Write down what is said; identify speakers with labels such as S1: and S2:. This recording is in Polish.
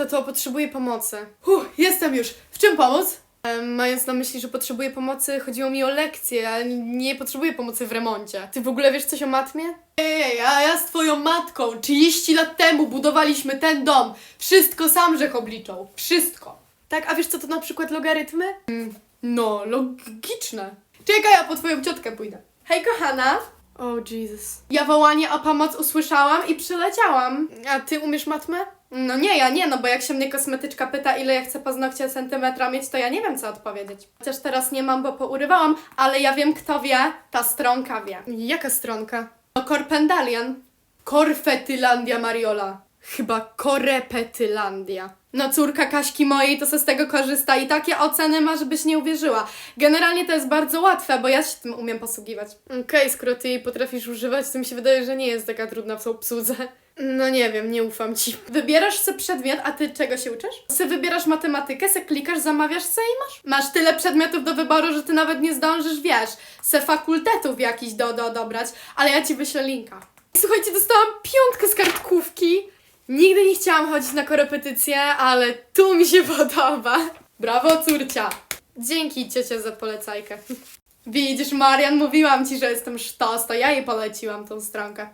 S1: Tato, potrzebuję pomocy. Huh, jestem już. W czym pomóc? Mając na myśli, że potrzebuję pomocy, chodziło mi o lekcje, ale nie potrzebuję pomocy w remoncie. Ty w ogóle wiesz coś o matmie? Ej, a ja z twoją matką 30 lat temu budowaliśmy ten dom. Wszystko sam żech obliczał. Wszystko. Tak, a wiesz co to na przykład logarytmy? Mm, no, logiczne. Czekaj, ja po twoją ciotkę pójdę. Hej, kochana. O, Jesus. Ja wołanie o pomoc usłyszałam i przyleciałam. A ty umiesz matmę? No nie, ja nie, no bo jak się mnie kosmetyczka pyta, ile ja chcę paznokcie centymetra mieć, to ja nie wiem, co odpowiedzieć. Chociaż teraz nie mam, bo pourywałam, ale ja wiem, kto wie, ta stronka wie. Jaka stronka? No, Korpendalian. Korfetylandia Mariola. Chyba Korepetylandia. No córka Kaśki mojej to se z tego korzysta i takie oceny ma, żebyś nie uwierzyła. Generalnie to jest bardzo łatwe, bo ja się tym umiem posługiwać. Okej, skoro ty jej potrafisz używać, to mi się wydaje, że nie jest taka trudna w obsłudze. No nie wiem, nie ufam ci. Wybierasz se przedmiot, a ty czego się uczysz? Se wybierasz matematykę, se klikasz, zamawiasz se i masz. Masz tyle przedmiotów do wyboru, że ty nawet nie zdążysz, wiesz, se fakultetów jakiś do, do dobrać, ale ja ci wyślę linka. Słuchajcie, dostałam piątkę z kartkówki. Chciałam chodzić na korepetycje, ale tu mi się podoba. Brawo, córcia. Dzięki, ciocia, za polecajkę. Widzisz, Marian, mówiłam ci, że jestem sztos, to ja jej poleciłam tą stronkę.